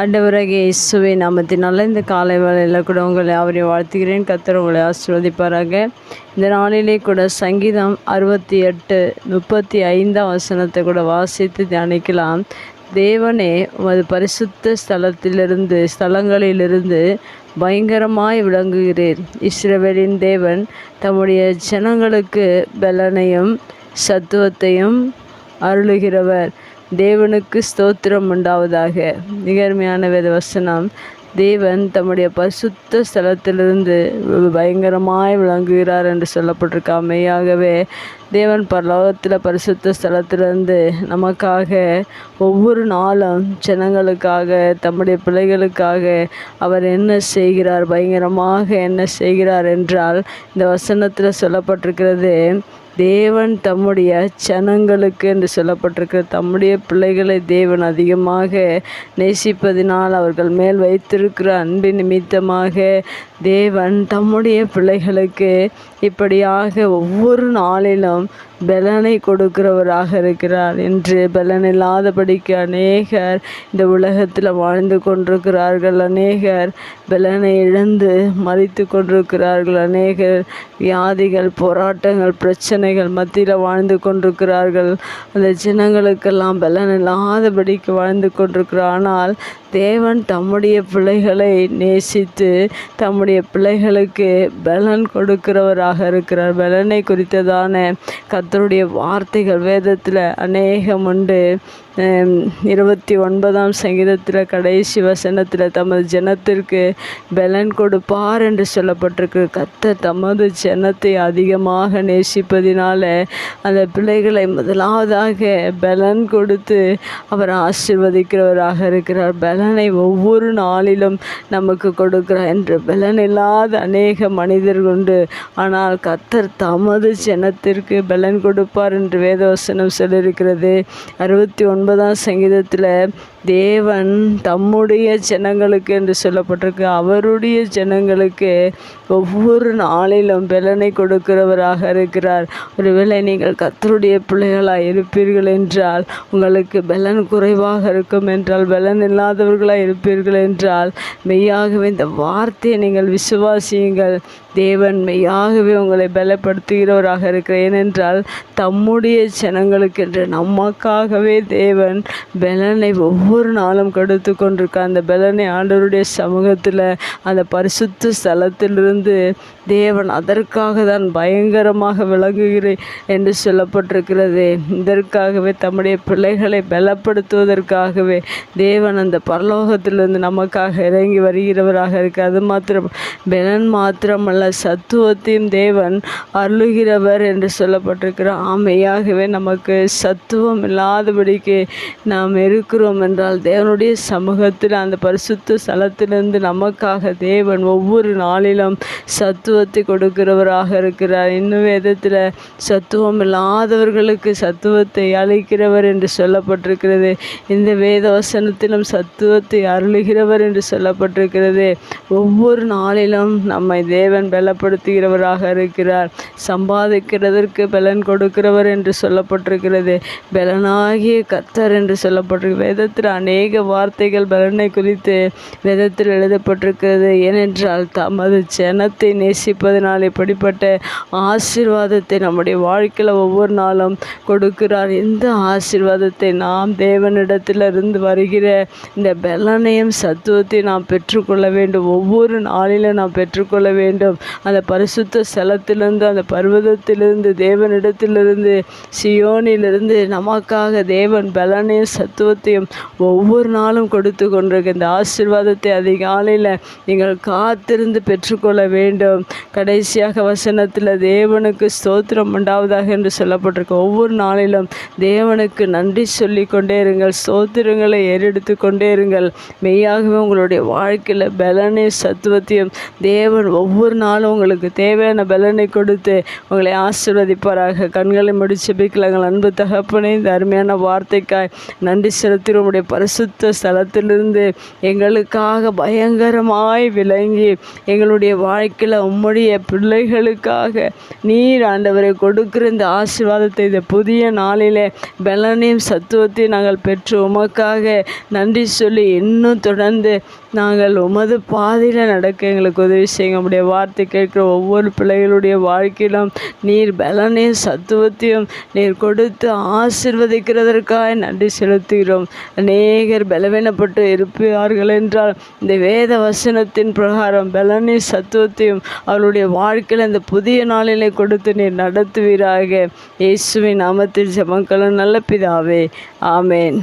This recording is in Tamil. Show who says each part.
Speaker 1: ஆண்டவராகிய இயேசுவை நாமத்தினால இந்த காலை வேலையில் கூட உங்களை அவரை வாழ்த்துகிறேன். கத்தர் உங்களை ஆசீர்வதிப்பாராக. இந்த நாளிலே கூட சங்கீதம் அறுபத்தி எட்டு முப்பத்தி ஐந்தாம் வசனத்தை கூட வாசித்து தியானிக்கலாம். தேவனே உமது பரிசுத்த ஸ்தலத்திலிருந்து ஸ்தலங்களிலிருந்து பயங்கரமாய் விளங்குகிறீர். இஸ்ரவேலின் தேவன் தம்முடைய ஜனங்களுக்கு பலனையும் சத்துவத்தையும் அருளுகிறவர். தேவனுக்கு ஸ்தோத்திரம் உண்டாவதாக. நிகர்மையான வேத வசனம். தேவன் தம்முடைய பரிசுத்த ஸ்தலத்திலிருந்து பயங்கரமாய் விளங்குகிறார் என்று சொல்லப்பட்டிருக்கா. மெய்யாகவே தேவன் பரலோகத்தில் பரிசுத்த ஸ்தலத்திலிருந்து நமக்காக ஒவ்வொரு நாளும் ஜனங்களுக்காக தம்முடைய பிள்ளைகளுக்காக அவர் என்ன செய்கிறார் பயங்கரமாக என்ன செய்கிறார் என்றால் இந்த வசனத்தில் சொல்லப்பட்டிருக்கிறது தேவன் தம்முடைய ஜனங்களுக்கு என்று சொல்லப்பட்டிருக்கிற தம்முடைய பிள்ளைகளை தேவன் அதிகமாக நேசிப்பதினால் அவர்கள் மேல் வைத்திருக்கிற அன்பின் நிமித்தமாக தேவன் தம்முடைய பிள்ளைகளுக்கு இப்படியாக ஒவ்வொரு நாளிலும் பலனை கொடுக்கிறவராக இருக்கிறார் என்று பலன் இல்லாதபடிக்கு அநேகர் இந்த உலகத்தில் வாழ்ந்து கொண்டிருக்கிறார்கள். அநேகர் பலனை இழந்து மறித்து கொண்டிருக்கிறார்கள். அநேகர் வியாதிகள் போராட்டங்கள் பிரச்சனைகள் மத்தியில் வாழ்ந்து கொண்டிருக்கிறார்கள். அந்த ஜனங்களுக்கெல்லாம் பலன் இல்லாதபடிக்கு வாழ்ந்து கொண்டிருக்கிறார். ஆனால் தேவன் தம்முடைய பிள்ளைகளை நேசித்து தம்முடைய பிள்ளைகளுக்கு பலன் கொடுக்கிறவராக இருக்கிறார். பலனை குறித்ததான கத்தருடைய வார்த்தைகள் வேதத்தில் அநேகம் உண்டு இருபத்தி ஒன்பதாம் சங்கீதத்தில் கடைசி வசனத்தில் தமது ஜனத்திற்கு பலன் கொடுப்பார் என்று சொல்லப்பட்டிருக்கு. கத்த தமது ஜனத்தை அதிகமாக நேசிப்பதினால அந்த பிள்ளைகளை முதலாவதாக பலன் கொடுத்து அவர் ஆசிர்வதிக்கிறவராக இருக்கிறார். பலனை ஒவ்வொரு நாளிலும் நமக்கு கொடுக்கிறார் என்று பலன் இல்லாத அநேக மனிதர்கள் உண்டு. ஆனால் கத்தர் தமது ஜனத்திற்கு பலன் கொடுப்பார் என்று வேதவசனம் சொல்லியிருக்கிறது. அறுபத்தி ஒன்பதாம் சங்கீதத்தில் தேவன் தம்முடைய ஜனங்களுக்கு என்று சொல்லப்பட்டிருக்கு. அவருடைய ஜனங்களுக்கு ஒவ்வொரு நாளிலும் பலனை கொடுக்கிறவராக இருக்கிறார். ஒருவேளை நீங்கள் கத்தருடைய பிள்ளைகளாக இருப்பீர்கள் என்றால் உங்களுக்கு பலன் குறைவாக இருக்கும் என்றால் பலன் இல்லாதவர்களாக இருப்பீர்கள் என்றால் மெய்யாகவே இந்த வார்த்தையை நீங்கள் விசுவாசியுங்கள். தேவன் மெய்யாகவே உங்களை பலப்படுத்துகிறவராக இருக்கிறார். ஏனென்றால் தம்முடைய ஜனங்களுக்கென்று நமக்காகவே தேவன் பலனை ஒவ்வொரு நாளும் கொடுத்து கொண்டிருக்க அந்த பலனை ஆண்டவருடைய சமூகத்தில் அந்த பரிசுத்த ஸ்தலத்திலிருந்து தேவன் அதற்காக தான் பயங்கரமாக விளங்குகிறேன் என்று சொல்லப்பட்டிருக்கிறது. இதற்காகவே தம்முடைய பிள்ளைகளை பலப்படுத்துவதற்காகவே தேவன் அந்த பரலோகத்திலிருந்து நமக்காக இறங்கி வருகிறவராக இருக்கு அது மாத்திரம் பலன் மாத்திரமல்ல சத்துவத்தையும் தேவன் அருளுகிறவர் என்று சொல்லப்பட்டிருக்கிறார் ஆமையாகவே நமக்கு சத்துவம் இல்லாதபடிக்கு நாம் இருக்கிறோம் என்றால் தேவனுடைய சமூகத்தில் அந்த பரிசுத்த ஸ்தலத்திலிருந்து நமக்காக தேவன் ஒவ்வொரு நாளிலும் சத்து சத்துவத்தை கொடுக்கிறவராக இருக்கிறார். இன்னும் வேதத்தில் சத்துவம் இல்லாதவர்களுக்கு சத்துவத்தை அளிக்கிறவர் என்று சொல்லப்பட்டிருக்கிறது. இந்த வேத வசனத்திலும் சத்துவத்தை அருளுகிறவர் என்று சொல்லப்பட்டிருக்கிறது. ஒவ்வொரு நாளிலும் நம்மை தேவன் பலப்படுத்துகிறவராக இருக்கிறார். சம்பாதிக்கிறதற்கு பலன் கொடுக்கிறவர் என்று சொல்லப்பட்டிருக்கிறது. பலனாகிய கத்தர் என்று சொல்லப்பட்டிருக்கு வேதத்தில் அநேக வார்த்தைகள் பலனை குறித்து வேதத்தில் எழுதப்பட்டிருக்கிறது. ஏனென்றால் தமது ஜனத்தை நேசிப்பதனால் இப்படிப்பட்ட ஆசீர்வாதத்தை நம்முடைய வாழ்க்கையில் ஒவ்வொரு நாளும் கொடுக்கிறார். இந்த ஆசீர்வாதத்தை நாம் தேவனிடத்திலிருந்து வருகிற இந்த பலனையும் சத்துவத்தை நாம் பெற்றுக்கொள்ள வேண்டும். ஒவ்வொரு நாளிலும் நாம் பெற்றுக்கொள்ள வேண்டும். அந்த பரிசுத்த ஸ்தலத்திலிருந்து அந்த பர்வதத்திலிருந்து தேவனிடத்திலிருந்து சியோனிலிருந்து நமக்காக தேவன் பலனையும் சத்துவத்தையும் ஒவ்வொரு நாளும் கொடுத்து கொண்டிருக்க இந்த ஆசீர்வாதத்தை அதிகாலையில் நீங்கள் காத்திருந்து பெற்றுக்கொள்ள வேண்டும். கடைசியாக வசனத்தில் தேவனுக்கு ஸ்தோத்திரம் உண்டாவதாக என்று சொல்லப்பட்டிருக்கு. ஒவ்வொரு நாளிலும் தேவனுக்கு நன்றி சொல்லி கொண்டே இருங்கள். ஸ்தோத்திரங்களை ஏறெடுத்து கொண்டே இருங்கள். மெய்யாகவே உங்களுடைய வாழ்க்கையில் பலனை சத்துவத்தையும் தேவன் ஒவ்வொரு நாளும் உங்களுக்கு தேவையான பலனை கொடுத்து உங்களை ஆசீர்வதிப்பாராக. கண்களை முடிச்சு பிக்கலங்கள் அன்பு தகப்பனே இந்த அருமையான வார்த்தைக்காய் நன்றி செலுத்தி உங்களுடைய பரிசுத்த ஸ்தலத்திலிருந்து எங்களுக்காக பயங்கரமாய் விளங்கி எங்களுடைய வாழ்க்கையில் உம்முடைய பிள்ளைகளுக்காக நீர் ஆண்டவரை கொடுக்கிற இந்த ஆசீர்வாதத்தை இந்த புதிய நாளிலே பலனையும் சத்துவத்தையும் நாங்கள் பெற்று உமக்காக நன்றி சொல்லி இன்னும் தொடர்ந்து நாங்கள் உமது பாதையில் நடக்க எங்களுக்கு உதவி செய்யுங்க. உடைய வார்த்தை கேட்குற ஒவ்வொரு பிள்ளைகளுடைய வாழ்க்கையிலும் நீர் பலனையும் சத்துவத்தையும் நீர் கொடுத்து ஆசிர்வதிக்கிறதற்காக நன்றி செலுத்துகிறோம். அநேகர் பலவீனப்பட்டு இருப்பார்கள் என்றால் இந்த வேத வசனத்தின் பிரகாரம் பலனையும் சத்துவத்தையும் அவளுடைய வாழ்க்கையில் இந்த புதிய நாளிலே கொடுத்து நீர் நடத்துவீராக. இயேசுவின் நாமத்தில் ஜெபங்களும் நல்ல பிதாவே. ஆமேன்.